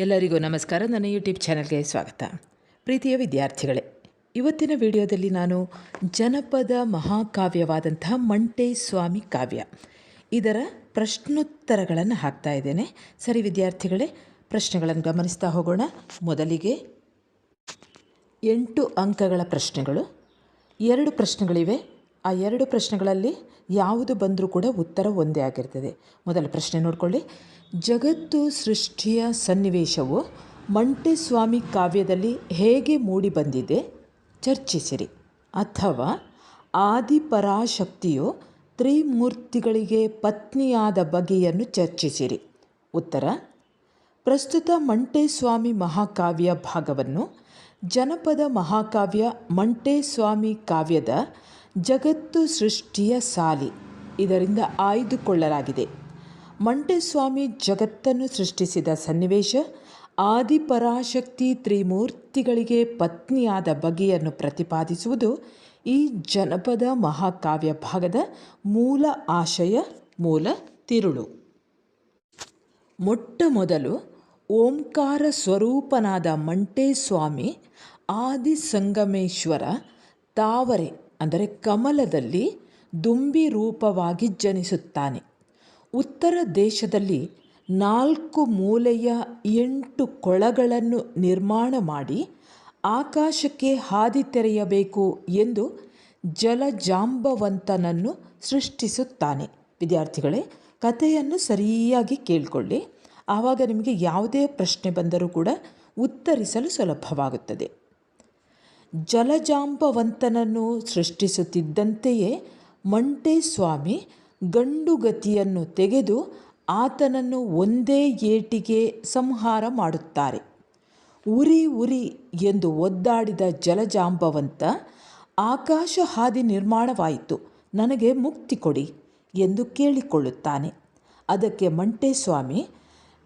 ಎಲ್ಲರಿಗೂ ನಮಸ್ಕಾರ. ನನ್ನ ಯೂಟ್ಯೂಬ್ ಚಾನಲ್ಗೆ ಸ್ವಾಗತ. ಪ್ರೀತಿಯ ವಿದ್ಯಾರ್ಥಿಗಳೇ, ಇವತ್ತಿನ ವಿಡಿಯೋದಲ್ಲಿ ನಾನು ಜನಪದ ಮಹಾಕಾವ್ಯವಾದಂತಹ ಮಂಟೆ ಸ್ವಾಮಿ ಕಾವ್ಯ. ಇದರ ಪ್ರಶ್ನೋತ್ತರಗಳನ್ನು ಹಾಕ್ತಾ ಇದ್ದೇನೆ. ಸರಿ ವಿದ್ಯಾರ್ಥಿಗಳೇ, ಪ್ರಶ್ನೆಗಳನ್ನು ಗಮನಿಸ್ತಾ ಹೋಗೋಣ. ಮೊದಲಿಗೆ ಎಂಟು ಅಂಕಗಳ ಪ್ರಶ್ನೆಗಳು. ಎರಡು ಪ್ರಶ್ನೆಗಳಿವೆ. ಆ ಎರಡು ಪ್ರಶ್ನೆಗಳಲ್ಲಿ ಯಾವುದು ಬಂದರೂ ಕೂಡ ಉತ್ತರ ಒಂದೇ ಆಗಿರ್ತದೆ. ಮೊದಲ ಪ್ರಶ್ನೆ ನೋಡಿಕೊಳ್ಳಿ. ಜಗತ್ತು ಸೃಷ್ಟಿಯ ಸನ್ನಿವೇಶವು ಮಂಟೆಸ್ವಾಮಿ ಕಾವ್ಯದಲ್ಲಿ ಹೇಗೆ ಮೂಡಿಬಂದಿದೆ ಚರ್ಚಿಸಿರಿ. ಅಥವಾ ಆದಿಪರಾಶಕ್ತಿಯು ತ್ರಿಮೂರ್ತಿಗಳಿಗೆ ಪತ್ನಿಯಾದ ಬಗೆಯನ್ನು ಚರ್ಚಿಸಿರಿ. ಉತ್ತರ, ಪ್ರಸ್ತುತ ಮಂಟೆಸ್ವಾಮಿ ಮಹಾಕಾವ್ಯ ಭಾಗವನ್ನು ಜನಪದ ಮಹಾಕಾವ್ಯ ಮಂಟೆಸ್ವಾಮಿ ಕಾವ್ಯದ ಜಗತ್ತು ಸೃಷ್ಟಿಯ ಸಾಲಿ ಇದರಿಂದ ಆಯ್ದುಕೊಳ್ಳಲಾಗಿದೆ. ಮಂಟೆಸ್ವಾಮಿ ಜಗತ್ತನ್ನು ಸೃಷ್ಟಿಸಿದ ಸನ್ನಿವೇಶ ಆದಿಪರಾಶಕ್ತಿ ತ್ರಿಮೂರ್ತಿಗಳಿಗೆ ಪತ್ನಿಯಾದ ಬಗೆಯನ್ನು ಪ್ರತಿಪಾದಿಸುವುದು ಈ ಜನಪದ ಮಹಾಕಾವ್ಯ ಭಾಗದ ಮೂಲ ಆಶಯ, ಮೂಲ ತಿರುಳು. ಮೊಟ್ಟ ಮೊದಲು ಓಂಕಾರ ಸ್ವರೂಪನಾದ ಮಂಟೇಸ್ವಾಮಿ ಆದಿ ಸಂಗಮೇಶ್ವರ ತಾವರೆ, ಅಂದರೆ ಕಮಲದಲ್ಲಿ ದುಂಬಿ ರೂಪವಾಗಿ ಜನಿಸುತ್ತಾನೆ. ಉತ್ತರ ದೇಶದಲ್ಲಿ ನಾಲ್ಕು ಮೂಲೆಯ ಎಂಟು ಕೊಳಗಳನ್ನು ನಿರ್ಮಾಣ ಮಾಡಿ ಆಕಾಶಕ್ಕೆ ಹಾದಿ ತೆರೆಯಬೇಕು ಎಂದು ಜಲಜಾಂಬವಂತನನ್ನು ಸೃಷ್ಟಿಸುತ್ತಾನೆ. ವಿದ್ಯಾರ್ಥಿಗಳೇ, ಕಥೆಯನ್ನು ಸರಿಯಾಗಿ ಕೇಳಿಕೊಳ್ಳಿ. ಆವಾಗ ನಿಮಗೆ ಯಾವುದೇ ಪ್ರಶ್ನೆ ಬಂದರೂ ಕೂಡ ಉತ್ತರಿಸಲು ಸುಲಭವಾಗುತ್ತದೆ. ಜಲಜಾಂಬವಂತನನ್ನು ಸೃಷ್ಟಿಸುತ್ತಿದ್ದಂತೆಯೇ ಮಂಟೇಸ್ವಾಮಿ ಗಂಡುಗತಿಯನ್ನು ತೆಗೆದು ಆತನನ್ನು ಒಂದೇ ಏಟಿಗೆ ಸಂಹಾರ ಮಾಡುತ್ತಾರೆ. ಉರಿ ಉರಿ ಎಂದು ಒದ್ದಾಡಿದ ಜಲಜಾಂಬವಂತ, ಆಕಾಶ ಹಾದಿ ನಿರ್ಮಾಣವಾಯಿತು, ನನಗೆ ಮುಕ್ತಿ ಕೊಡಿ ಎಂದು ಕೇಳಿಕೊಳ್ಳುತ್ತಾನೆ. ಅದಕ್ಕೆ ಮಂಟೇಸ್ವಾಮಿ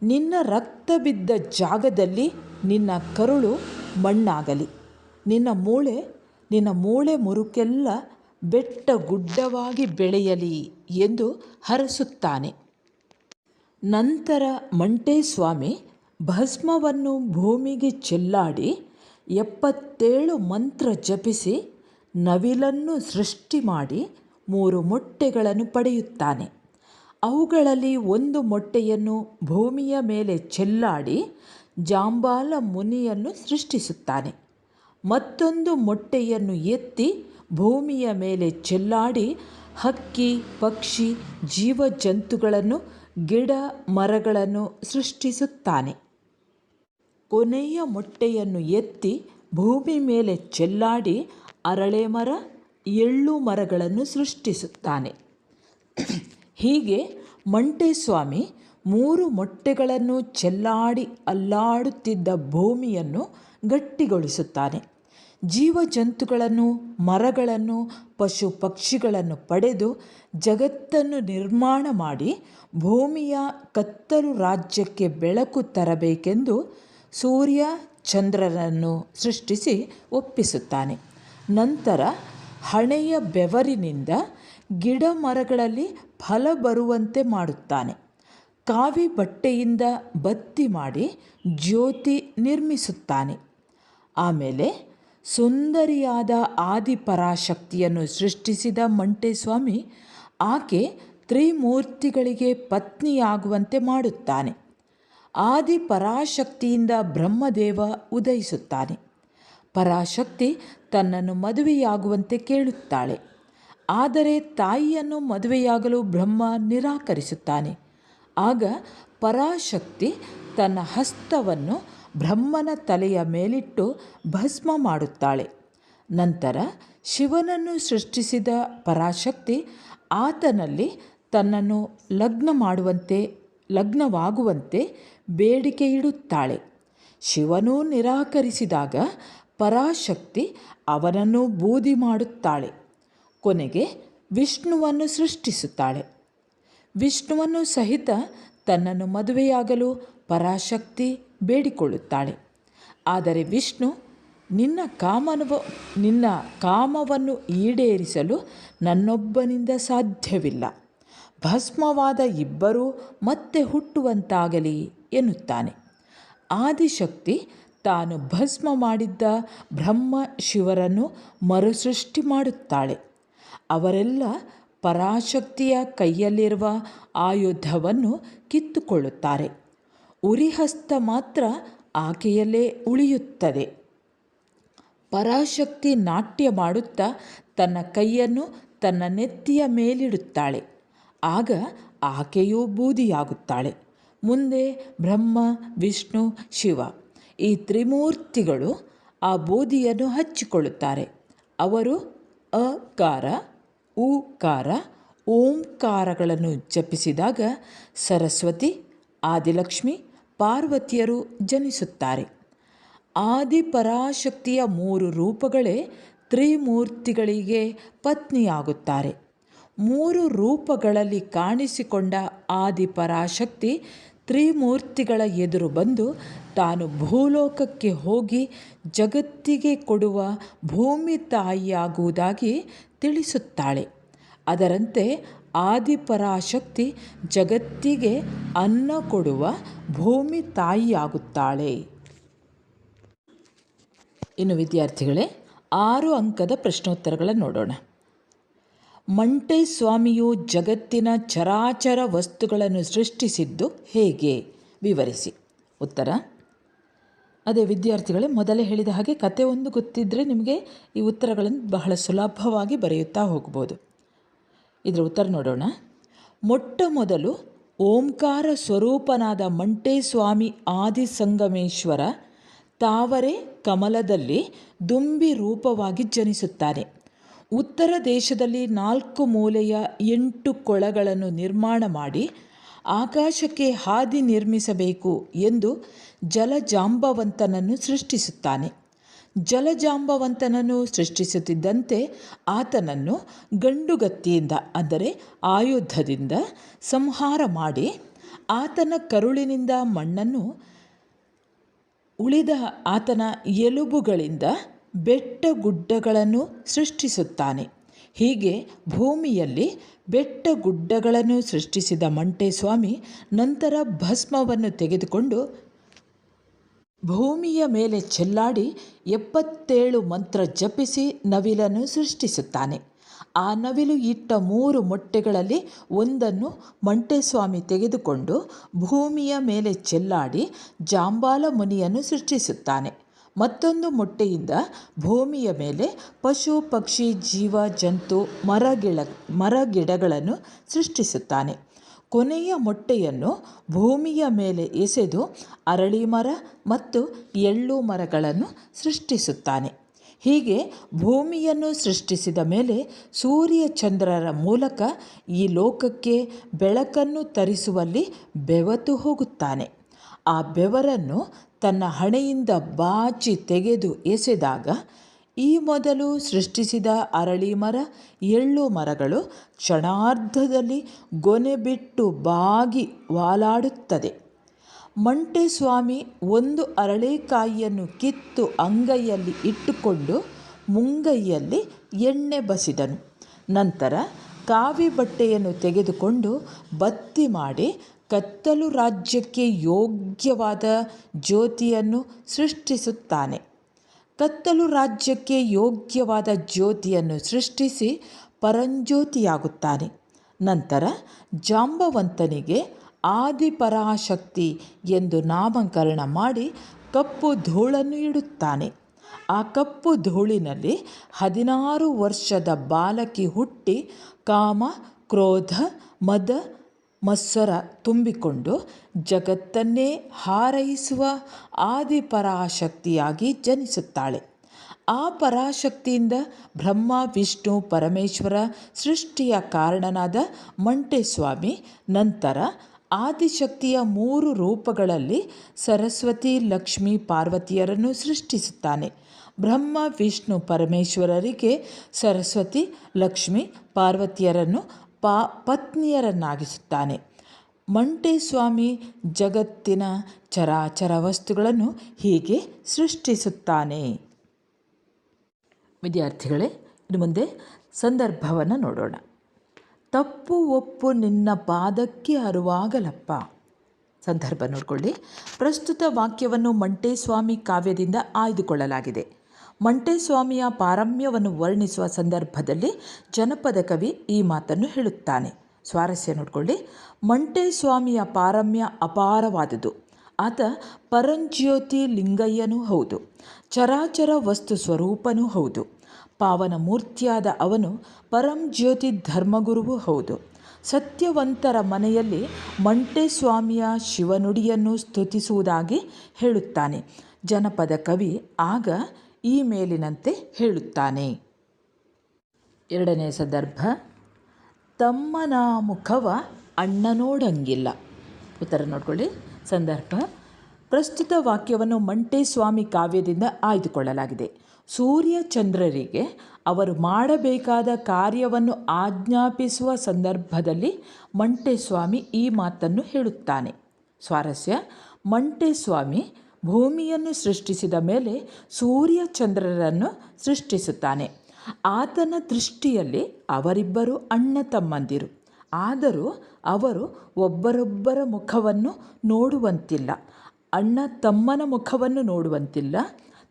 ನಿನ್ನ ರಕ್ತ ಬಿದ್ದ ಜಾಗದಲ್ಲಿ ನಿನ್ನ ಕರುಳು ಮಣ್ಣಾಗಲಿ. ನಿನ್ನ ಮೂಳೆ ನಿನ್ನ ಮೂಳೆ ಮುರುಕೆಲ್ಲ ಬೆಟ್ಟ ಗುಡ್ಡವಾಗಿ ಬೆಳೆಯಲಿ ಎಂದು ಹರಸುತ್ತಾನೆ. ನಂತರ ಮಂಟೇಸ್ವಾಮಿ ಭಸ್ಮವನ್ನು ಭೂಮಿಗೆ ಚೆಲ್ಲಾಡಿ ಎಪ್ಪತ್ತೇಳು ಮಂತ್ರ ಜಪಿಸಿ ನವಿಲನ್ನು ಸೃಷ್ಟಿ ಮಾಡಿ ಮೂರು ಮೊಟ್ಟೆಗಳನ್ನು ಪಡೆಯುತ್ತಾನೆ. ಅವುಗಳಲ್ಲಿ ಒಂದು ಮೊಟ್ಟೆಯನ್ನು ಭೂಮಿಯ ಮೇಲೆ ಚೆಲ್ಲಾಡಿ ಜಾಂಬಾಲ ಮುನಿಯನ್ನು ಸೃಷ್ಟಿಸುತ್ತಾನೆ. ಮತ್ತೊಂದು ಮೊಟ್ಟೆಯನ್ನು ಎತ್ತಿ ಭೂಮಿಯ ಮೇಲೆ ಚೆಲ್ಲಾಡಿ ಹಕ್ಕಿ, ಪಕ್ಷಿ, ಜೀವಜಂತುಗಳನ್ನು, ಗಿಡ ಮರಗಳನ್ನು ಸೃಷ್ಟಿಸುತ್ತಾನೆ. ಕೊನೆಯ ಮೊಟ್ಟೆಯನ್ನು ಎತ್ತಿ ಭೂಮಿ ಮೇಲೆ ಚೆಲ್ಲಾಡಿ ಅರಳೆ ಮರ, ಎಳ್ಳು ಮರಗಳನ್ನು ಸೃಷ್ಟಿಸುತ್ತಾನೆ. ಹೀಗೆ ಮಂಟೇಸ್ವಾಮಿ ಮೂರು ಮೊಟ್ಟೆಗಳನ್ನು ಚೆಲ್ಲಾಡಿ ಅಲ್ಲಾಡುತ್ತಿದ್ದ ಭೂಮಿಯನ್ನು ಗಟ್ಟಿಗೊಳಿಸುತ್ತಾನೆ. ಜೀವಜಂತುಗಳನ್ನು, ಮರಗಳನ್ನು ಪಶು ಪಕ್ಷಿಗಳನ್ನು ಪಡೆದು ಜಗತ್ತನ್ನು ನಿರ್ಮಾಣ ಮಾಡಿ ಭೂಮಿಯ ಕತ್ತಲು ರಾಜ್ಯಕ್ಕೆ ಬೆಳಕು ತರಬೇಕೆಂದು ಸೂರ್ಯ ಚಂದ್ರರನ್ನು ಸೃಷ್ಟಿಸಿ ಒಪ್ಪಿಸುತ್ತಾನೆ. ನಂತರ ಹಣೆಯ ಬೆವರಿನಿಂದ ಗಿಡ ಮರಗಳಲ್ಲಿ ಫಲ ಬರುವಂತೆ ಮಾಡುತ್ತಾನೆ. ಕಾವಿ ಬಟ್ಟೆಯಿಂದ ಬತ್ತಿ ಮಾಡಿ ಜ್ಯೋತಿ ನಿರ್ಮಿಸುತ್ತಾನೆ. ಆಮೇಲೆ ಸುಂದರಿಯಾದ ಆದಿಪರಾಶಕ್ತಿಯನ್ನು ಸೃಷ್ಟಿಸಿದ ಮಂಟೇಸ್ವಾಮಿ ಆಕೆ ತ್ರಿಮೂರ್ತಿಗಳಿಗೆ ಪತ್ನಿಯಾಗುವಂತೆ ಮಾಡುತ್ತಾನೆ. ಆದಿಪರಾಶಕ್ತಿಯಿಂದ ಬ್ರಹ್ಮದೇವ ಉದಯಿಸುತ್ತಾನೆ. ಪರಾಶಕ್ತಿ ತನ್ನನ್ನು ಮದುವೆಯಾಗುವಂತೆ ಕೇಳುತ್ತಾಳೆ. ಆದರೆ ತಾಯಿಯನ್ನು ಮದುವೆಯಾಗಲು ಬ್ರಹ್ಮ ನಿರಾಕರಿಸುತ್ತಾನೆ. ಆಗ ಪರಾಶಕ್ತಿ ತನ್ನ ಹಸ್ತವನ್ನು ಬ್ರಹ್ಮನ ತಲೆಯ ಮೇಲಿಟ್ಟು ಭಸ್ಮ ಮಾಡುತ್ತಾಳೆ. ನಂತರ ಶಿವನನ್ನು ಸೃಷ್ಟಿಸಿದ ಪರಾಶಕ್ತಿ ಆತನಲ್ಲಿ ತನ್ನನ್ನು ಲಗ್ನ ಮಾಡುವಂತೆ, ಲಗ್ನವಾಗುವಂತೆ ಬೇಡಿಕೆ ಇಡುತ್ತಾಳೆ ಶಿವನೂ ನಿರಾಕರಿಸಿದಾಗ ಪರಾಶಕ್ತಿ ಅವನನ್ನು ಬೂದಿ ಮಾಡುತ್ತಾಳೆ. ಕೊನೆಗೆ ವಿಷ್ಣುವನ್ನು ಸೃಷ್ಟಿಸುತ್ತಾಳೆ. ವಿಷ್ಣುವನ್ನು ಸಹಿತ ತನ್ನನ್ನು ಮದುವೆಯಾಗಲು ಪರಾಶಕ್ತಿ ಬೇಡಿಕೊಳ್ಳುತ್ತಾಳೆ. ಆದರೆ ವಿಷ್ಣು ನಿನ್ನ ಕಾಮನವ, ನಿನ್ನ ಕಾಮವನ್ನು ಈಡೇರಿಸಲು ನನ್ನೊಬ್ಬನಿಂದ ಸಾಧ್ಯವಿಲ್ಲ. ಭಸ್ಮವಾದ ಇಬ್ಬರೂ ಮತ್ತೆ ಹುಟ್ಟುವಂತಾಗಲಿ ಎನ್ನುತ್ತಾನೆ. ಆದಿಶಕ್ತಿ ತಾನು ಭಸ್ಮ ಮಾಡಿದ್ದ ಬ್ರಹ್ಮ ಶಿವರನ್ನು ಮರುಸೃಷ್ಟಿ ಮಾಡುತ್ತಾಳೆ. ಅವರೆಲ್ಲ ಪರಾಶಕ್ತಿಯ ಕೈಯಲ್ಲಿರುವ ಆಯುಧವನ್ನು ಕಿತ್ತುಕೊಳ್ಳುತ್ತಾರೆ. ಉರಿಹಸ್ತ ಮಾತ್ರ ಆಕೆಯಲ್ಲೇ ಉಳಿಯುತ್ತದೆ. ಪರಾಶಕ್ತಿ ನಾಟ್ಯ ಮಾಡುತ್ತಾ ತನ್ನ ಕೈಯನ್ನು ತನ್ನ ನೆತ್ತಿಯ ಮೇಲಿಡುತ್ತಾಳೆ. ಆಗ ಆಕೆಯೂ ಬೂದಿಯಾಗುತ್ತಾಳೆ. ಮುಂದೆ ಬ್ರಹ್ಮ, ವಿಷ್ಣು, ಶಿವ ಈ ತ್ರಿಮೂರ್ತಿಗಳು ಆ ಬೂದಿಯನ್ನು ಹಚ್ಚಿಕೊಳ್ಳುತ್ತಾರೆ. ಅವರು ಅಕಾರ, ಉಕಾರ, ಓಂಕಾರಗಳನ್ನು ಜಪಿಸಿದಾಗ ಸರಸ್ವತಿ, ಆದಿಲಕ್ಷ್ಮಿ ಪಾರ್ವತಿಯರು ಜನಿಸುತ್ತಾರೆ. ಆದಿಪರಾಶಕ್ತಿಯ ಮೂರು ರೂಪಗಳೇ ತ್ರಿಮೂರ್ತಿಗಳಿಗೆ ಪತ್ನಿಯಾಗುತ್ತಾರೆ. ಮೂರು ರೂಪಗಳಲ್ಲಿ ಕಾಣಿಸಿಕೊಂಡ ಆದಿಪರಾಶಕ್ತಿ ತ್ರಿಮೂರ್ತಿಗಳ ಎದುರು ಬಂದು ತಾನು ಭೂಲೋಕಕ್ಕೆ ಹೋಗಿ ಜಗತ್ತಿಗೆ ಕೊಡುವ ಭೂಮಿ ತಾಯಿಯಾಗುವುದಾಗಿ ತಿಳಿಸುತ್ತಾಳೆ. ಅದರಂತೆ ಆದಿಪರಾಶಕ್ತಿ ಜಗತ್ತಿಗೆ ಅನ್ನ ಕೊಡುವ ಭೂಮಿ ತಾಯಿಯಾಗುತ್ತಾಳೆ. ಇನ್ನು ವಿದ್ಯಾರ್ಥಿಗಳೇ, ಆರು ಅಂಕದ ಪ್ರಶ್ನೋತ್ತರಗಳನ್ನು ನೋಡೋಣ. ಮಂಟೆ ಸ್ವಾಮಿಯು ಜಗತ್ತಿನ ಚರಾಚರ ವಸ್ತುಗಳನ್ನು ಸೃಷ್ಟಿಸಿದ್ದು ಹೇಗೆ? ವಿವರಿಸಿ. ಉತ್ತರ, ಅದೇ ವಿದ್ಯಾರ್ಥಿಗಳೇ, ಮೊದಲೇ ಹೇಳಿದ ಹಾಗೆ ಕತೆ ಒಂದು ಗೊತ್ತಿದ್ದರೆ ನಿಮಗೆ ಈ ಉತ್ತರಗಳನ್ನು ಬಹಳ ಸುಲಭವಾಗಿ ಬರೆಯುತ್ತಾ ಹೋಗ್ಬೋದು. ಇದರ ಉತ್ತರ ನೋಡೋಣ. ಮೊಟ್ಟ ಮೊದಲು ಓಂಕಾರ ಸ್ವರೂಪನಾದ ಮಂಟೇಸ್ವಾಮಿ ಆದಿಸಂಗಮೇಶ್ವರ ತಾವರೆ ಕಮಲದಲ್ಲಿ ದುಂಬಿ ರೂಪವಾಗಿ ಜನಿಸುತ್ತಾನೆ. ಉತ್ತರ ದೇಶದಲ್ಲಿ ನಾಲ್ಕು ಮೂಲೆಯ ಎಂಟು ಕೊಳಗಳನ್ನು ನಿರ್ಮಾಣ ಮಾಡಿ ಆಕಾಶಕ್ಕೆ ಹಾದಿ ನಿರ್ಮಿಸಬೇಕು ಎಂದು ಜಲಜಾಂಬವಂತನನ್ನು ಸೃಷ್ಟಿಸುತ್ತಾನೆ. ಜಲಜಾಂಬವಂತನನ್ನು ಸೃಷ್ಟಿಸುತ್ತಿದ್ದಂತೆ ಆತನನ್ನು ಗಂಡುಗತ್ತಿಯಿಂದ, ಅಂದರೆ ಆಯುಧದಿಂದ ಸಂಹಾರ ಮಾಡಿ ಆತನ ಕರುಳಿನಿಂದ ಮಣ್ಣನ್ನು ಉಳಿದ ಆತನ ಎಲುಬುಗಳಿಂದ ಬೆಟ್ಟ ಗುಡ್ಡಗಳನ್ನು ಸೃಷ್ಟಿಸುತ್ತಾನೆ. ಹೀಗೆ ಭೂಮಿಯಲ್ಲಿ ಬೆಟ್ಟ ಗುಡ್ಡಗಳನ್ನು ಸೃಷ್ಟಿಸಿದ ಮಂಟೇಸ್ವಾಮಿ ನಂತರ ಭಸ್ಮವನ್ನು ತೆಗೆದುಕೊಂಡು ಭೂಮಿಯ ಮೇಲೆ ಚೆಲ್ಲಾಡಿ ಎಪ್ಪತ್ತೇಳು ಮಂತ್ರ ಜಪಿಸಿ ನವಿಲನ್ನು ಸೃಷ್ಟಿಸುತ್ತಾನೆ. ಆ ನವಿಲು ಇಟ್ಟ ಮೂರು ಮೊಟ್ಟೆಗಳಲ್ಲಿ ಒಂದನ್ನು ಮಂಟೆಸ್ವಾಮಿ ತೆಗೆದುಕೊಂಡು ಭೂಮಿಯ ಮೇಲೆ ಚೆಲ್ಲಾಡಿ ಜಾಂಬಾಲ ಮುನಿಯನ್ನು ಸೃಷ್ಟಿಸುತ್ತಾನೆ. ಮತ್ತೊಂದು ಮೊಟ್ಟೆಯಿಂದ ಭೂಮಿಯ ಮೇಲೆ ಪಶು, ಪಕ್ಷಿ, ಜೀವ, ಜಂತು, ಮರಗಿಳ, ಮರಗಿಡಗಳನ್ನು ಸೃಷ್ಟಿಸುತ್ತಾನೆ. ಕೊನೆಯ ಮೊಟ್ಟೆಯನ್ನು ಭೂಮಿಯ ಮೇಲೆ ಎಸೆದು ಅರಳಿ ಮರ ಮತ್ತು ಎಳ್ಳು ಮರಗಳನ್ನು ಸೃಷ್ಟಿಸುತ್ತಾನೆ. ಹೀಗೆ ಭೂಮಿಯನ್ನು ಸೃಷ್ಟಿಸಿದ ಮೇಲೆ ಸೂರ್ಯ ಚಂದ್ರರ ಮೂಲಕ ಈ ಲೋಕಕ್ಕೆ ಬೆಳಕನ್ನು ತರಿಸುವಲ್ಲಿ ಬೆವತು ಹೋಗುತ್ತಾನೆ. ಆ ಬೆವರನ್ನು ತನ್ನ ಹಣೆಯಿಂದ ಬಾಚಿ ತೆಗೆದು ಎಸೆದಾಗ ಈ ಮೊದಲು ಸೃಷ್ಟಿಸಿದ ಅರಳಿ ಮರ, ಎಳ್ಳು ಮರಗಳು ಕ್ಷಣಾರ್ಧದಲ್ಲಿ ಗೊನೆ ಬಿಟ್ಟು ಬಾಗಿ ವಾಲಾಡುತ್ತದೆ. ಮಂಟೆಸ್ವಾಮಿ ಒಂದು ಅರಳೆಕಾಯಿಯನ್ನು ಕಿತ್ತು ಅಂಗೈಯಲ್ಲಿ ಇಟ್ಟುಕೊಂಡು ಮುಂಗೈಯಲ್ಲಿ ಎಣ್ಣೆ ಬಸಿದನು. ನಂತರ ಕಾವಿ ಬಟ್ಟೆಯನ್ನು ತೆಗೆದುಕೊಂಡು ಬತ್ತಿ ಮಾಡಿ ಕತ್ತಲು ರಾಜ್ಯಕ್ಕೆ ಯೋಗ್ಯವಾದ ಜ್ಯೋತಿಯನ್ನು ಸೃಷ್ಟಿಸುತ್ತಾನೆ. ಕತ್ತಲು ರಾಜ್ಯಕ್ಕೆ ಯೋಗ್ಯವಾದ ಜ್ಯೋತಿಯನ್ನು ಸೃಷ್ಟಿಸಿ ಪರಂಜ್ಯೋತಿಯಾಗುತ್ತಾನೆ. ನಂತರ ಜಾಂಬವಂತನಿಗೆ ಆದಿಪರಾಶಕ್ತಿ ಎಂದು ನಾಮಕರಣ ಮಾಡಿ ಕಪ್ಪು ಧೂಳನ್ನು ಇಡುತ್ತಾನೆ. ಆ ಕಪ್ಪು ಧೂಳಿನಲ್ಲಿ ಹದಿನಾರು ವರ್ಷದ ಬಾಲಕಿ ಹುಟ್ಟಿ ಕಾಮ, ಕ್ರೋಧ, ಮದ ಮತ್ಸರ ತುಂಬಿಕೊಂಡು ಜಗತ್ತನ್ನೇ ಹಾರೈಸುವ ಆದಿಪರಾಶಕ್ತಿಯಾಗಿ ಜನಿಸುತ್ತಾಳೆ. ಆ ಪರಾಶಕ್ತಿಯಿಂದ ಬ್ರಹ್ಮ, ವಿಷ್ಣು, ಪರಮೇಶ್ವರ, ಸೃಷ್ಟಿಯ ಕಾರಣನಾದ ಮಂಟೆಸ್ವಾಮಿ, ನಂತರ ಆದಿಶಕ್ತಿಯ ಮೂರು ರೂಪಗಳಲ್ಲಿ ಸರಸ್ವತಿ, ಲಕ್ಷ್ಮಿ, ಪಾರ್ವತಿಯರನ್ನು ಸೃಷ್ಟಿಸುತ್ತಾನೆ. ಬ್ರಹ್ಮ, ವಿಷ್ಣು, ಪರಮೇಶ್ವರರಿಗೆ ಸರಸ್ವತಿ, ಲಕ್ಷ್ಮಿ, ಪಾರ್ವತಿಯರನ್ನು ಪಾ ಪತ್ನಿಯರನ್ನಾಗಿಸುತ್ತಾನೆ. ಮಂಟೇಸ್ವಾಮಿ ಜಗತ್ತಿನ ಚರಾಚರ ವಸ್ತುಗಳನ್ನು ಹೀಗೆ ಸೃಷ್ಟಿಸುತ್ತಾನೆ. ವಿದ್ಯಾರ್ಥಿಗಳೇ, ಇನ್ನು ಮುಂದೆ ಸಂದರ್ಭವನ್ನು ನೋಡೋಣ. ತಪ್ಪು ಒಪ್ಪು ನಿನ್ನ ಪಾದಕ್ಕೆ ಅರುವಾಗಲಪ್ಪ. ಸಂದರ್ಭ ನೋಡಿಕೊಳ್ಳಿ. ಪ್ರಸ್ತುತ ವಾಕ್ಯವನ್ನು ಮಂಟೇಸ್ವಾಮಿ ಕಾವ್ಯದಿಂದ ಆಯ್ದುಕೊಳ್ಳಲಾಗಿದೆ. ಮಂಟೇಸ್ವಾಮಿಯ ಪಾರಮ್ಯವನ್ನು ವರ್ಣಿಸುವ ಸಂದರ್ಭದಲ್ಲಿ ಜನಪದ ಕವಿ ಈ ಮಾತನ್ನು ಹೇಳುತ್ತಾನೆ. ಸ್ವಾರಸ್ಯ ನೋಡಿಕೊಳ್ಳಿ. ಮಂಟೇಸ್ವಾಮಿಯ ಪಾರಮ್ಯ ಅಪಾರವಾದುದು. ಆತ ಪರಂಜ್ಯೋತಿ ಲಿಂಗಯ್ಯನೂ ಹೌದು. ಚರಾಚರ ವಸ್ತು ಸ್ವರೂಪನೂ ಹೌದು. ಪಾವನ ಮೂರ್ತಿಯಾದ ಅವನು ಪರಂಜ್ಯೋತಿ ಧರ್ಮಗುರುವೂ ಹೌದು. ಸತ್ಯವಂತರ ಮನೆಯಲ್ಲಿ ಮಂಟೇಸ್ವಾಮಿಯ ಶಿವನುಡಿಯನ್ನು ಸ್ತುತಿಸುವುದಾಗಿ ಹೇಳುತ್ತಾನೆ. ಜನಪದ ಕವಿ ಆಗ ಈ ಮೇಲಿನಂತೆ ಹೇಳುತ್ತಾನೆ. ಎರಡನೇ ಸಂದರ್ಭ, ತಮ್ಮನ ಮುಖವ ಅಣ್ಣ ನೋಡಂಗಿಲ್ಲ ಉತ್ತರ ನೋಡ್ಕೊಳ್ಳಿ. ಸಂದರ್ಭ, ಪ್ರಸ್ತುತ ವಾಕ್ಯವನ್ನು ಮಂಟೇಸ್ವಾಮಿ ಕಾವ್ಯದಿಂದ ಆಯ್ದುಕೊಳ್ಳಲಾಗಿದೆ. ಸೂರ್ಯ ಚಂದ್ರರಿಗೆ ಅವರು ಮಾಡಬೇಕಾದ ಕಾರ್ಯವನ್ನು ಆಜ್ಞಾಪಿಸುವ ಸಂದರ್ಭದಲ್ಲಿ ಮಂಟೇಸ್ವಾಮಿ ಈ ಮಾತನ್ನು ಹೇಳುತ್ತಾನೆ. ಸ್ವಾರಸ್ಯ, ಮಂಟೇಸ್ವಾಮಿ ಭೂಮಿಯನ್ನು ಸೃಷ್ಟಿಸಿದ ಮೇಲೆ ಸೂರ್ಯ ಚಂದ್ರರನ್ನು ಸೃಷ್ಟಿಸುತ್ತಾನೆ. ಆತನ ದೃಷ್ಟಿಯಲ್ಲಿ ಅವರಿಬ್ಬರು ಅಣ್ಣ ತಮ್ಮಂದಿರು. ಆದರೂ ಅವರು ಒಬ್ಬರೊಬ್ಬರ ಮುಖವನ್ನು ನೋಡುವಂತಿಲ್ಲ. ಅಣ್ಣ ತಮ್ಮನ ಮುಖವನ್ನು ನೋಡುವಂತಿಲ್ಲ,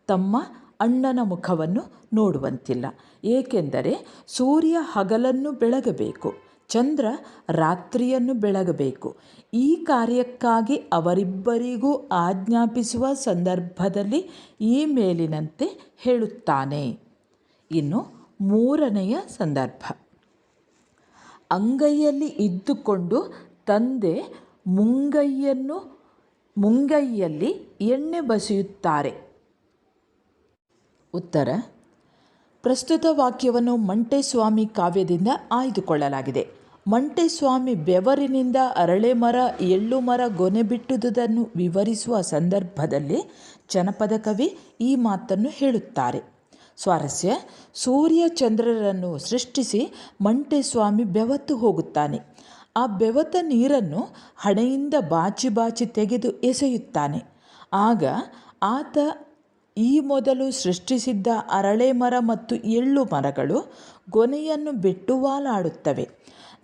ತಮ್ಮ ಅಣ್ಣನ ಮುಖವನ್ನು ನೋಡುವಂತಿಲ್ಲ. ಏಕೆಂದರೆ ಸೂರ್ಯ ಹಗಲನ್ನು ಬೆಳಗಬೇಕು. ಚಂದ್ರ ರಾತ್ರಿಯನ್ನು ಬೆಳಗಬೇಕು. ಈ ಕಾರ್ಯಕ್ಕಾಗಿ ಅವರಿಬ್ಬರಿಗೂ ಆಜ್ಞಾಪಿಸುವ ಸಂದರ್ಭದಲ್ಲಿ ಈ ಮೇಲಿನಂತೆ ಹೇಳುತ್ತಾನೆ. ಇನ್ನು ಮೂರನೆಯ ಸಂದರ್ಭ. ಅಂಗೈಯಲ್ಲಿ ಇದ್ದುಕೊಂಡು ತಂದೆ ಮುಂಗೈಯನ್ನು, ಮುಂಗೈಯಲ್ಲಿ ಎಣ್ಣೆ ಬಸಿಯುತ್ತಾರೆ. ಉತ್ತರ. ಪ್ರಸ್ತುತ ವಾಕ್ಯವನ್ನು ಮಂಟೆಸ್ವಾಮಿ ಕಾವ್ಯದಿಂದ ಆಯ್ದುಕೊಳ್ಳಲಾಗಿದೆ. ಮಂಟೆಸ್ವಾಮಿ ಬೆವರಿನಿಂದ ಅರಳೆ ಮರ, ಎಳ್ಳು ಮರ ಗೊನೆ ಬಿಟ್ಟುದನ್ನು ವಿವರಿಸುವ ಸಂದರ್ಭದಲ್ಲಿ ಜನಪದ ಕವಿ ಈ ಮಾತನ್ನು ಹೇಳುತ್ತಾರೆ. ಸ್ವಾರಸ್ಯ ಸೂರ್ಯ ಚಂದ್ರರನ್ನು ಸೃಷ್ಟಿಸಿ ಮಂಟೆಸ್ವಾಮಿ ಬೆವತ್ತು ಹೋಗುತ್ತಾನೆ. ಆ ಬೆವತ ನೀರನ್ನು ಹಣೆಯಿಂದ ಬಾಚಿ ಬಾಚಿ ತೆಗೆದು ಎಸೆಯುತ್ತಾನೆ. ಆಗ ಆತ ಈ ಮೊದಲು ಸೃಷ್ಟಿಸಿದ್ದ ಅರಳೆ ಮರ ಮತ್ತು ಎಳ್ಳು ಮರಗಳು ಗೊನೆಯನ್ನು ಬಿಟ್ಟು ವಾಲಾಡುತ್ತವೆ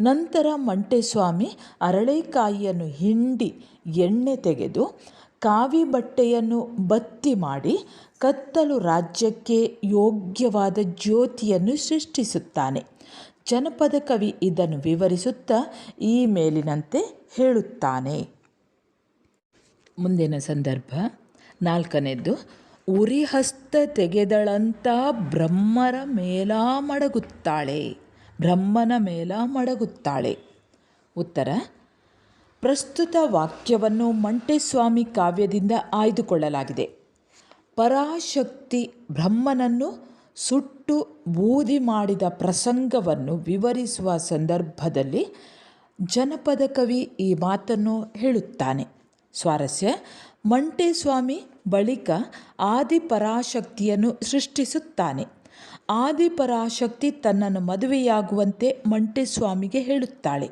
ನಂತರ ಮಂಟೆಸ್ವಾಮಿ ಅರಳೆಕಾಯಿಯನ್ನು ಹಿಂಡಿ ಎಣ್ಣೆ ತೆಗೆದು ಕಾವಿ ಬಟ್ಟೆಯನ್ನು ಬತ್ತಿ ಮಾಡಿ ಕತ್ತಲು ರಾಜ್ಯಕ್ಕೆ ಯೋಗ್ಯವಾದ ಜ್ಯೋತಿಯನ್ನು ಸೃಷ್ಟಿಸುತ್ತಾನೆ. ಜನಪದ ಕವಿ ಇದನ್ನು ವಿವರಿಸುತ್ತಾ ಈ ಮೇಲಿನಂತೆ ಹೇಳುತ್ತಾನೆ. ಮುಂದಿನ ಸಂದರ್ಭ ನಾಲ್ಕನೇದ್ದು ಉರಿಹಸ್ತ ತೆಗೆದಳಂತ ಬ್ರಹ್ಮರ ಮೇಲ ಮಡಗುತ್ತಾಳೆ. ಬ್ರಹ್ಮನ ಮೇಲ ಮಡಗುತ್ತಾಳೆ. ಉತ್ತರ, ಪ್ರಸ್ತುತ ವಾಕ್ಯವನ್ನು ಮಂಟೆಸ್ವಾಮಿ ಕಾವ್ಯದಿಂದ ಆಯ್ದುಕೊಳ್ಳಲಾಗಿದೆ. ಪರಾಶಕ್ತಿ ಬ್ರಹ್ಮನನ್ನು ಸುಟ್ಟು ಬೂದಿ ಮಾಡಿದ ಪ್ರಸಂಗವನ್ನು ವಿವರಿಸುವ ಸಂದರ್ಭದಲ್ಲಿ ಜನಪದ ಕವಿ ಈ ಮಾತನ್ನು ಹೇಳುತ್ತಾನೆ. ಸ್ವಾರಸ್ಯ ಮಂಟೇಸ್ವಾಮಿ ಬಳಿಕ ಆದಿಪರಾಶಕ್ತಿಯನ್ನು ಸೃಷ್ಟಿಸುತ್ತಾನೆ. ಆದಿಪರಾಶಕ್ತಿ ತನ್ನನ್ನು ಮದುವೆಯಾಗುವಂತೆ ಮಂಟೇಸ್ವಾಮಿಗೆ ಹೇಳುತ್ತಾಳೆ.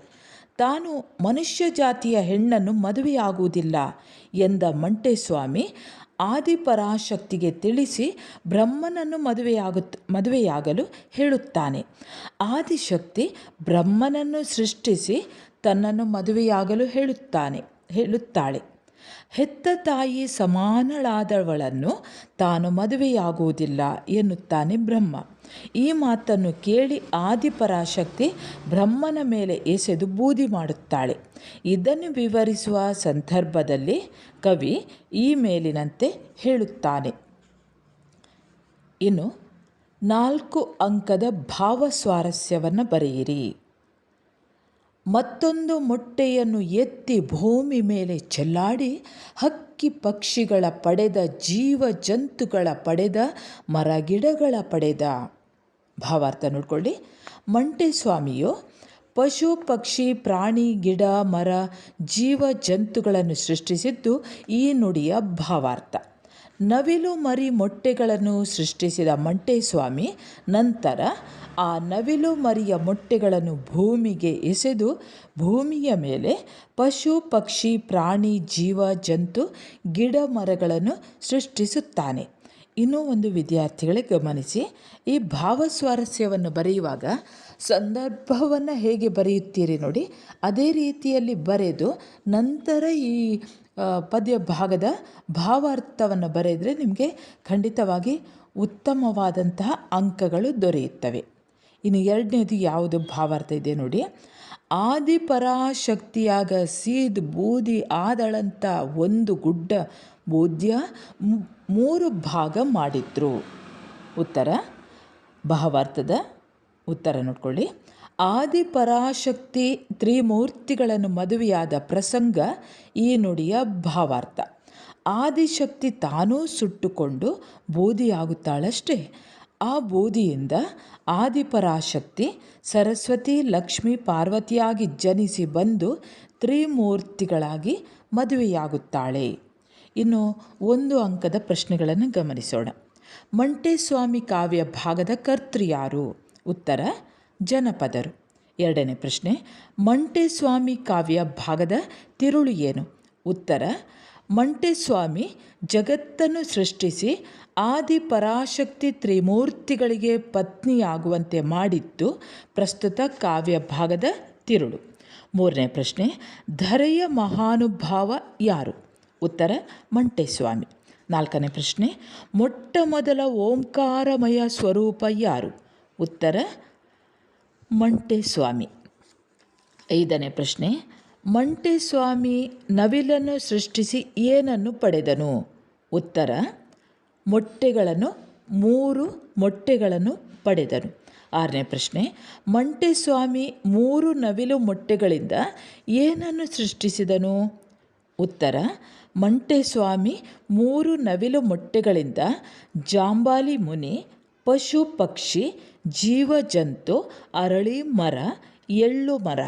ತಾನು ಮನುಷ್ಯ ಜಾತಿಯ ಹೆಣ್ಣನ್ನು ಮದುವೆಯಾಗುವುದಿಲ್ಲ ಎಂದ ಮಂಟೇಸ್ವಾಮಿ ಆದಿಪರಾಶಕ್ತಿಗೆ ತಿಳಿಸಿ ಬ್ರಹ್ಮನನ್ನು ಮದುವೆಯಾಗುತ್ತ ಮದುವೆಯಾಗಲು ಹೇಳುತ್ತಾನೆ. ಆದಿಶಕ್ತಿ ಬ್ರಹ್ಮನನ್ನು ಸೃಷ್ಟಿಸಿ ತನ್ನನ್ನು ಮದುವೆಯಾಗಲು ಹೇಳುತ್ತಾನೆ, ಹೇಳುತ್ತಾಳೆ. ಹೆತ್ತ ತಾಯಿ ಸಮಾನಳಾದವಳನ್ನು ತಾನು ಮದುವೆಯಾಗುವುದಿಲ್ಲ ಎನ್ನುತ್ತಾನೆ ಬ್ರಹ್ಮ. ಈ ಮಾತನ್ನು ಕೇಳಿ ಆದಿಪರಾಶಕ್ತಿ ಬ್ರಹ್ಮನ ಮೇಲೆ ಎಸೆದು ಬೂದಿ ಮಾಡುತ್ತಾಳೆ. ಇದನ್ನು ವಿವರಿಸುವ ಸಂದರ್ಭದಲ್ಲಿ ಕವಿ ಈ ಮೇಲಿನಂತೆ ಹೇಳುತ್ತಾನೆ. ಇನ್ನು ನಾಲ್ಕು ಅಂಕದ ಭಾವ ಸ್ವಾರಸ್ಯವನ್ನು ಬರೆಯಿರಿ. ಮತ್ತೊಂದು ಮೊಟ್ಟೆಯನ್ನು ಎತ್ತಿ ಭೂಮಿ ಮೇಲೆ ಚೆಲ್ಲಾಡಿ ಹಕ್ಕಿ ಪಕ್ಷಿಗಳ ಪಡೆದ ಜೀವ ಜಂತುಗಳ ಪಡೆದ, ಮರಗಿಡಗಳ ಪಡೆದ. ಭಾವಾರ್ಥ ನೋಡ್ಕೊಳ್ಳಿ. ಮಂಟೇಸ್ವಾಮಿಯು ಪಶು, ಪಕ್ಷಿ, ಪ್ರಾಣಿ, ಗಿಡ, ಮರ ಜೀವ ಜಂತುಗಳನ್ನು ಸೃಷ್ಟಿಸಿದ್ದು ಈ ನುಡಿಯ ಭಾವಾರ್ಥ. ನವಿಲು ಮರಿ ಮೊಟ್ಟೆಗಳನ್ನು ಸೃಷ್ಟಿಸಿದ ಮಂಟೇಸ್ವಾಮಿ, ನಂತರ ಆ ನವಿಲು ಮರಿಯ ಮೊಟ್ಟೆಗಳನ್ನು ಭೂಮಿಗೆ ಎಸೆದು ಭೂಮಿಯ ಮೇಲೆ ಪಶು, ಪಕ್ಷಿ, ಪ್ರಾಣಿ, ಜೀವ, ಜಂತು, ಗಿಡ ಮರಗಳನ್ನು ಸೃಷ್ಟಿಸುತ್ತಾನೆ. ಇನ್ನೂ ಒಂದು ವಿದ್ಯಾರ್ಥಿಗಳಿಗೆ ಗಮನಿಸಿ, ಈ ಭಾವಸ್ವಾರಸ್ಯವನ್ನು ಬರೆಯುವಾಗ ಸಂದರ್ಭವನ್ನು ಹೇಗೆ ಬರೆಯುತ್ತೀರಿ ನೋಡಿ. ಅದೇ ರೀತಿಯಲ್ಲಿ ಬರೆದು ನಂತರ ಈ ಪದ್ಯ ಭಾಗದ ಭಾವಾರ್ಥವನ್ನು ಬರೆದರೆ ನಿಮಗೆ ಖಂಡಿತವಾಗಿ ಉತ್ತಮವಾದಂತಹ ಅಂಕಗಳು ದೊರೆಯುತ್ತವೆ. ಇನ್ನು ಎರಡನೇದು ಯಾವುದು ಭಾವಾರ್ಥ ಇದೆ ನೋಡಿ. ಆದಿಪರಾಶಕ್ತಿಯಾಗ ಸೀದ್ ಬೂದಿ ಆದಳಂತ ಒಂದು ಗುಡ್ಡ ಬೋಧ್ಯ ಮೂರು ಭಾಗ ಮಾಡಿದ್ರು. ಉತ್ತರ, ಭಾವಾರ್ಥದ ಉತ್ತರ ನೋಡ್ಕೊಳ್ಳಿ. ಆದಿಪರಾಶಕ್ತಿ ತ್ರಿಮೂರ್ತಿಗಳನ್ನು ಮದುವೆಯಾದ ಪ್ರಸಂಗ ಈ ನುಡಿಯ ಭಾವಾರ್ಥ. ಆದಿಶಕ್ತಿ ತಾನೂ ಸುಟ್ಟುಕೊಂಡು ಬೋಧಿಯಾಗುತ್ತಾಳಷ್ಟೇ. ಆ ಬೋಧಿಯಿಂದ ಆದಿಪರಾಶಕ್ತಿ ಸರಸ್ವತಿ ಲಕ್ಷ್ಮಿ ಪಾರ್ವತಿಯಾಗಿ ಜನಿಸಿ ಬಂದು ತ್ರಿಮೂರ್ತಿಗಳಾಗಿ ಮದುವೆಯಾಗುತ್ತಾಳೆ. ಇನ್ನು ಒಂದು ಅಂಕದ ಪ್ರಶ್ನೆಗಳನ್ನು ಗಮನಿಸೋಣ. ಮಂಟೇಸ್ವಾಮಿ ಕಾವ್ಯ ಭಾಗದ ಕರ್ತೃ ಯಾರು? ಉತ್ತರ, ಜನಪದರು. ಎರಡನೇ ಪ್ರಶ್ನೆ, ಮಂಟೆಸ್ವಾಮಿ ಕಾವ್ಯ ಭಾಗದ ತಿರುಳು ಏನು? ಉತ್ತರ, ಮಂಟೆಸ್ವಾಮಿ ಜಗತ್ತನ್ನು ಸೃಷ್ಟಿಸಿ ಆದಿ ಪರಾಶಕ್ತಿ ತ್ರಿಮೂರ್ತಿಗಳಿಗೆ ಪತ್ನಿಯಾಗುವಂತೆ ಮಾಡಿದ್ದು ಪ್ರಸ್ತುತ ಕಾವ್ಯ ಭಾಗದ ತಿರುಳು. ಮೂರನೇ ಪ್ರಶ್ನೆ, ಧರೆಯ ಮಹಾನುಭಾವ ಯಾರು? ಉತ್ತರ, ಮಂಟೆಸ್ವಾಮಿ. ನಾಲ್ಕನೇ ಪ್ರಶ್ನೆ ಮೊಟ್ಟ ಮೊದಲ ಓಂಕಾರಮಯ ಸ್ವರೂಪ ಯಾರು? ಉತ್ತರ ಮಂಟೆಸ್ವಾಮಿ. ಐದನೇ ಪ್ರಶ್ನೆ, ಮಂಟೇಸ್ವಾಮಿ ನವಿಲನ್ನು ಸೃಷ್ಟಿಸಿ ಏನನ್ನು ಪಡೆದನು? ಉತ್ತರ, ಮೊಟ್ಟೆಗಳನ್ನು, ಮೂರು ಮೊಟ್ಟೆಗಳನ್ನು ಪಡೆದನು. ಆರನೇ ಪ್ರಶ್ನೆ, ಮಂಟೆಸ್ವಾಮಿ ಮೂರು ನವಿಲು ಮೊಟ್ಟೆಗಳಿಂದ ಏನನ್ನು ಸೃಷ್ಟಿಸಿದನು? ಉತ್ತರ, ಮಂಟೆಸ್ವಾಮಿ ಮೂರು ನವಿಲು ಮೊಟ್ಟೆಗಳಿಂದ ಜಾಂಬಾಲಿ ಮುನಿ ಪಶು ಪಕ್ಷಿ ಜೀವಜಂತು, ಅರಳಿ ಮರ, ಎಳ್ಳು ಮರ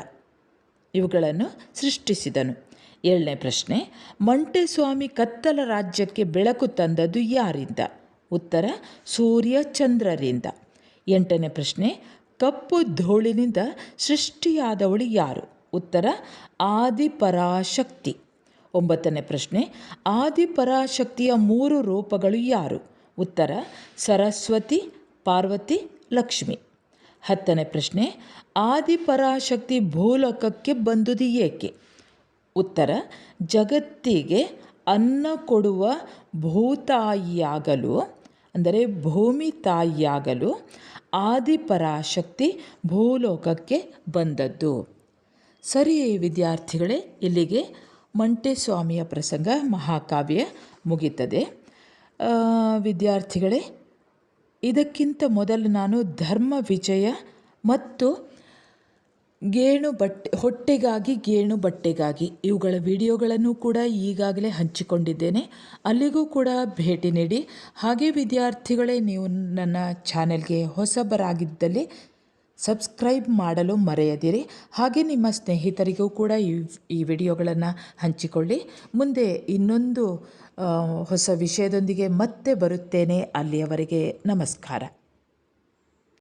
ಇವುಗಳನ್ನು ಸೃಷ್ಟಿಸಿದನು. ಏಳನೇ ಪ್ರಶ್ನೆ, ಮಂಟೆಸ್ವಾಮಿ ಕತ್ತಲ ರಾಜ್ಯಕ್ಕೆ ಬೆಳಕು ತಂದದ್ದು ಯಾರಿಂದ? ಉತ್ತರ, ಸೂರ್ಯ ಚಂದ್ರರಿಂದ. ಎಂಟನೇ ಪ್ರಶ್ನೆ, ಕಪ್ಪು ಧೂಳಿನಿಂದ ಸೃಷ್ಟಿಯಾದವಳು ಯಾರು? ಉತ್ತರ, ಆದಿಪರಾಶಕ್ತಿ. ಒಂಬತ್ತನೇ ಪ್ರಶ್ನೆ, ಆದಿಪರಾಶಕ್ತಿಯ ಮೂರು ರೂಪಗಳು ಯಾರು? ಉತ್ತರ, ಸರಸ್ವತಿ, ಪಾರ್ವತಿ ಲಕ್ಷ್ಮಿ. ಹತ್ತನೇ ಪ್ರಶ್ನೆ, ಆದಿಪರಾಶಕ್ತಿ ಭೂಲೋಕಕ್ಕೆ ಬಂದುದು ಏಕೆ? ಉತ್ತರ, ಜಗತ್ತಿಗೆ ಅನ್ನ ಕೊಡುವ ಭೂತಾಯಿಯಾಗಲು, ಅಂದರೆ ಭೂಮಿ ತಾಯಿಯಾಗಲು, ಆದಿಪರಾಶಕ್ತಿ ಭೂಲೋಕಕ್ಕೆ ಬಂದದ್ದು. ಸರಿ ವಿದ್ಯಾರ್ಥಿಗಳೇ, ಇಲ್ಲಿಗೆ ಮಂಟೆಸ್ವಾಮಿಯ ಪ್ರಸಂಗ ಮಹಾಕಾವ್ಯ ಮುಗಿತದೆ. ವಿದ್ಯಾರ್ಥಿಗಳೇ ಇದಕ್ಕಿಂತ ಮೊದಲು ನಾನು ಧರ್ಮ ವಿಜಯ ಮತ್ತು ಗೇಣು ಬಟ್ಟೆ, ಹೊಟ್ಟೆಗಾಗಿ ಗೇಣು ಬಟ್ಟೆಗಾಗಿ ಇವುಗಳ ವಿಡಿಯೋಗಳನ್ನು ಕೂಡ ಈಗಾಗಲೇ ಹಂಚಿಕೊಂಡಿದ್ದೇನೆ. ಅಲ್ಲಿಗೂ ಕೂಡ ಭೇಟಿ ನೀಡಿ. ಹಾಗೆ ವಿದ್ಯಾರ್ಥಿಗಳೇ, ನೀವು ನನ್ನ ಚಾನೆಲ್ಗೆ ಹೊಸಬರಾಗಿದ್ದಲ್ಲಿ ಸಬ್ಸ್ಕ್ರೈಬ್ ಮಾಡಲು ಮರೆಯದಿರಿ. ಹಾಗೆ ನಿಮ್ಮ ಸ್ನೇಹಿತರಿಗೂ ಕೂಡ ಈ ಈ ವಿಡಿಯೋಗಳನ್ನು ಹಂಚಿಕೊಳ್ಳಿ. ಮುಂದೆ ಇನ್ನೊಂದು ಹೊಸ ವಿಷಯದೊಂದಿಗೆ ಮತ್ತೆ ಬರುತ್ತೇನೆ. ಅಲ್ಲಿಯವರೆಗೆ ನಮಸ್ಕಾರ.